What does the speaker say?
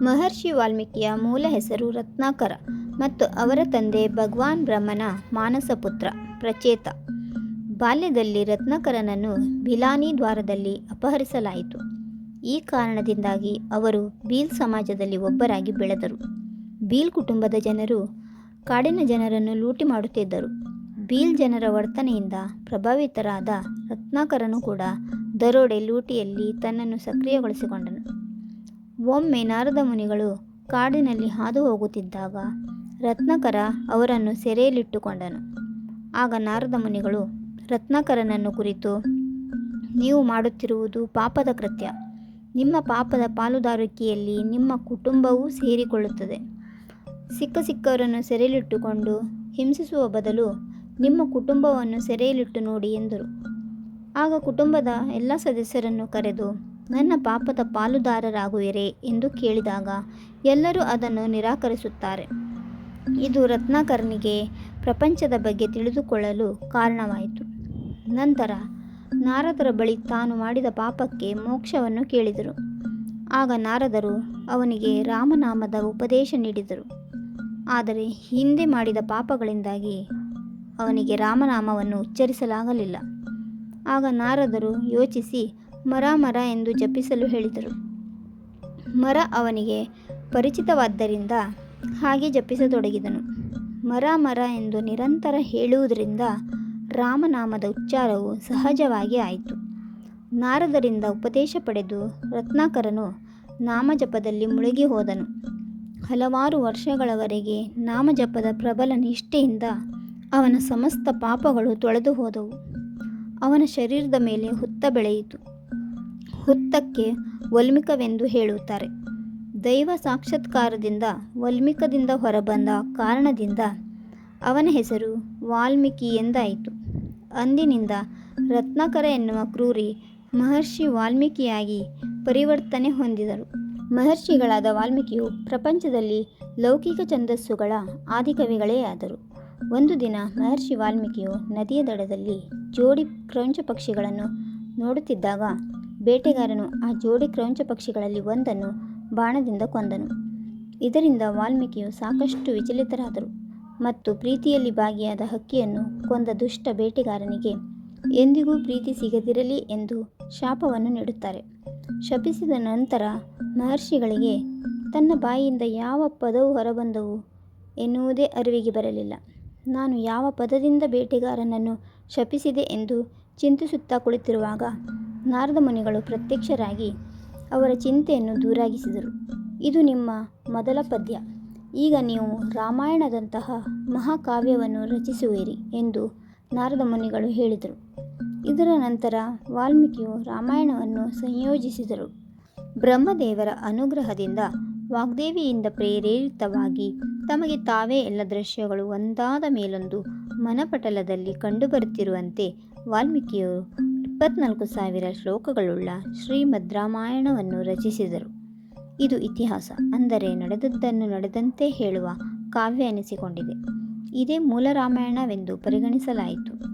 ಮಹರ್ಷಿ ವಾಲ್ಮೀಕಿಯ ಮೂಲ ಹೆಸರು ರತ್ನಾಕರ ಮತ್ತು ಅವರ ತಂದೆ ಭಗವಾನ್ ಬ್ರಹ್ಮನ ಮಾನಸ ಪುತ್ರ ಪ್ರಚೇತ. ಬಾಲ್ಯದಲ್ಲಿ ರತ್ನಾಕರನನ್ನು ಭಿಲಾನಿ ದ್ವಾರದಲ್ಲಿ ಅಪಹರಿಸಲಾಯಿತು. ಈ ಕಾರಣದಿಂದಾಗಿ ಅವರು ಬೀಲ್ ಸಮಾಜದಲ್ಲಿ ಒಬ್ಬರಾಗಿ ಬೆಳೆದರು. ಬೀಲ್ ಕುಟುಂಬದ ಜನರು ಕಾಡಿನ ಜನರನ್ನು ಲೂಟಿ ಮಾಡುತ್ತಿದ್ದರು. ಬೀಲ್ ಜನರ ವರ್ತನೆಯಿಂದ ಪ್ರಭಾವಿತರಾದ ರತ್ನಾಕರನು ಕೂಡ ದರೋಡೆ ಲೂಟಿಯಲ್ಲಿ ತನ್ನನ್ನು ಸಕ್ರಿಯಗೊಳಿಸಿಕೊಂಡನು. ಒಮ್ಮೆ ನಾರದ ಮುನಿಗಳು ಕಾಡಿನಲ್ಲಿ ಹಾದು ಹೋಗುತ್ತಿದ್ದಾಗ ರತ್ನಕರ ಅವರನ್ನು ಸೆರೆಯಲ್ಲಿಟ್ಟುಕೊಂಡನು. ಆಗ ನಾರದ ಮುನಿಗಳು, ರತ್ನಕರನನ್ನು ಕುರಿತು, ನೀವು ಮಾಡುತ್ತಿರುವುದು ಪಾಪದ ಕೃತ್ಯ. ನಿಮ್ಮ ಪಾಪದ ಪಾಲುದಾರಿಕೆಯಲ್ಲಿ ನಿಮ್ಮ ಕುಟುಂಬವೂ ಸೇರಿಕೊಳ್ಳುತ್ತದೆ. ಸಿಕ್ಕ ಸಿಕ್ಕವರನ್ನು ಸೆರೆಯಲ್ಲಿಟ್ಟುಕೊಂಡು ಹಿಂಸಿಸುವ ಬದಲು ನಿಮ್ಮ ಕುಟುಂಬವನ್ನು ಸೆರೆಯಲ್ಲಿಟ್ಟು ನೋಡಿ ಎಂದರು. ಆಗ ಕುಟುಂಬದ ಎಲ್ಲ ಸದಸ್ಯರನ್ನು ಕರೆದು ನನ್ನ ಪಾಪದ ಪಾಲುದಾರರಾಗುವಿರೇ ಎಂದು ಕೇಳಿದಾಗ ಎಲ್ಲರೂ ಅದನ್ನು ನಿರಾಕರಿಸುತ್ತಾರೆ. ಇದು ರತ್ನಾಕರ್ನಿಗೆ ಪ್ರಪಂಚದ ಬಗ್ಗೆ ತಿಳಿದುಕೊಳ್ಳಲು ಕಾರಣವಾಯಿತು. ನಂತರ ನಾರದರ ಬಳಿ ತಾನು ಮಾಡಿದ ಪಾಪಕ್ಕೆ ಮೋಕ್ಷವನ್ನು ಕೇಳಿದರು. ಆಗ ನಾರದರು ಅವನಿಗೆ ರಾಮನಾಮದ ಉಪದೇಶ ನೀಡಿದರು. ಆದರೆ ಹಿಂದೆ ಮಾಡಿದ ಪಾಪಗಳಿಂದಾಗಿ ಅವನಿಗೆ ರಾಮನಾಮವನ್ನು ಉಚ್ಚರಿಸಲಾಗಲಿಲ್ಲ. ಆಗ ನಾರದರು ಯೋಚಿಸಿ ಮರ ಮರ ಎಂದು ಜಪಿಸಲು ಹೇಳಿದರು. ಮರ ಅವನಿಗೆ ಪರಿಚಿತವಾದ್ದರಿಂದ ಹಾಗೆ ಜಪಿಸತೊಡಗಿದನು. ಮರ ಮರ ಎಂದು ನಿರಂತರ ಹೇಳುವುದರಿಂದ ರಾಮನಾಮದ ಉಚ್ಚಾರವು ಸಹಜವಾಗಿ ಆಯಿತು. ನಾರದರಿಂದ ಉಪದೇಶ ಪಡೆದು ರತ್ನಾಕರನು ನಾಮಜಪದಲ್ಲಿ ಮುಳುಗಿ ಹೋದನು. ಹಲವಾರು ವರ್ಷಗಳವರೆಗೆ ನಾಮಜಪದ ಪ್ರಬಲ ನಿಷ್ಠೆಯಿಂದ ಅವನ ಸಮಸ್ತ ಪಾಪಗಳು ತೊಳೆದು ಹೋದವು. ಅವನ ಶರೀರದ ಮೇಲೆ ಹುತ್ತ ಬೆಳೆಯಿತು. ಹುತ್ತಕ್ಕೆ ವಲ್ಮಿಕವೆಂದು ಹೇಳುತ್ತಾರೆ. ದೈವ ಸಾಕ್ಷಾತ್ಕಾರದಿಂದ ವಲ್ಮಿಕದಿಂದ ಹೊರಬಂದ ಕಾರಣದಿಂದ ಅವನ ಹೆಸರು ವಾಲ್ಮೀಕಿ ಎಂದಾಯಿತು. ಅಂದಿನಿಂದ ರತ್ನಾಕರ ಎನ್ನುವ ಕ್ರೂರಿ ಮಹರ್ಷಿ ವಾಲ್ಮೀಕಿಯಾಗಿ ಪರಿವರ್ತನೆ ಹೊಂದಿದರು. ಮಹರ್ಷಿಗಳಾದ ವಾಲ್ಮೀಕಿಯು ಪ್ರಪಂಚದಲ್ಲಿ ಲೌಕಿಕ ಛಂದಸ್ಸುಗಳ ಆದಿಕವಿಗಳೇ ಆದರು. ಒಂದು ದಿನ ಮಹರ್ಷಿ ವಾಲ್ಮೀಕಿಯು ನದಿಯ ದಡದಲ್ಲಿ ಜೋಡಿ ಕ್ರೌಂಚ ಪಕ್ಷಿಗಳನ್ನು ನೋಡುತ್ತಿದ್ದಾಗ ಬೇಟೆಗಾರನು ಆ ಜೋಡಿ ಕ್ರೌಂಚ ಪಕ್ಷಿಗಳಲ್ಲಿ ಒಂದನ್ನು ಬಾಣದಿಂದ ಕೊಂದನು. ಇದರಿಂದ ವಾಲ್ಮೀಕಿಯು ಸಾಕಷ್ಟು ವಿಚಲಿತರಾದರು ಮತ್ತು ಪ್ರೀತಿಯಲ್ಲಿ ಭಾಗಿಯಾದ ಹಕ್ಕಿಯನ್ನು ಕೊಂದ ದುಷ್ಟ ಬೇಟೆಗಾರನಿಗೆ ಎಂದಿಗೂ ಪ್ರೀತಿ ಸಿಗದಿರಲಿ ಎಂದು ಶಾಪವನ್ನು ನೀಡುತ್ತಾರೆ. ಶಪಿಸಿದ ನಂತರ ಮಹರ್ಷಿಗಳಿಗೆ ತನ್ನ ಬಾಯಿಯಿಂದ ಯಾವ ಪದವು ಹೊರಬಂದವು ಎನ್ನುವುದೇ ಅರಿವಿಗೆ ಬರಲಿಲ್ಲ. ನಾನು ಯಾವ ಪದದಿಂದ ಬೇಟೆಗಾರನನ್ನು ಶಪಿಸಿದೆ ಎಂದು ಚಿಂತಿಸುತ್ತಾ ಕುಳಿತಿರುವಾಗ ನಾರದ ಮುನಿಗಳು ಪ್ರತ್ಯಕ್ಷರಾಗಿ ಅವರ ಚಿಂತೆಯನ್ನು ದೂರಾಗಿಸಿದರು. ಇದು ನಿಮ್ಮ ಮೊದಲ ಪದ್ಯ. ಈಗ ನೀವು ರಾಮಾಯಣದಂತಹ ಮಹಾಕಾವ್ಯವನ್ನು ರಚಿಸುವಿರಿ ಎಂದು ನಾರದ ಮುನಿಗಳು ಹೇಳಿದರು. ಇದರ ನಂತರ ವಾಲ್ಮೀಕಿಯು ರಾಮಾಯಣವನ್ನು ಸಂಯೋಜಿಸಿದರು. ಬ್ರಹ್ಮದೇವರ ಅನುಗ್ರಹದಿಂದ ವಾಗ್ದೇವಿಯಿಂದ ಪ್ರೇರಿತವಾಗಿ ತಮಗೆ ತಾವೇ ಎಲ್ಲ ದೃಶ್ಯಗಳು ಒಂದಾದ ಮೇಲೊಂದು ಮನಪಟಲದಲ್ಲಿ ಕಂಡುಬರುತ್ತಿರುವಂತೆ ವಾಲ್ಮೀಕಿಯು ಇಪ್ಪತ್ನಾಲ್ಕು ಸಾವಿರ ಶ್ಲೋಕಗಳುಳ್ಳ ಶ್ರೀಮದ್ ರಾಮಾಯಣವನ್ನು ರಚಿಸಿದರು. ಇದು ಇತಿಹಾಸ. ಅಂದರೆ ನಡೆದದ್ದನ್ನು ನಡೆದಂತೆ ಹೇಳುವ ಕಾವ್ಯ ಎನಿಸಿಕೊಂಡಿದೆ. ಇದೇ ಮೂಲ ರಾಮಾಯಣವೆಂದು ಪರಿಗಣಿಸಲಾಯಿತು.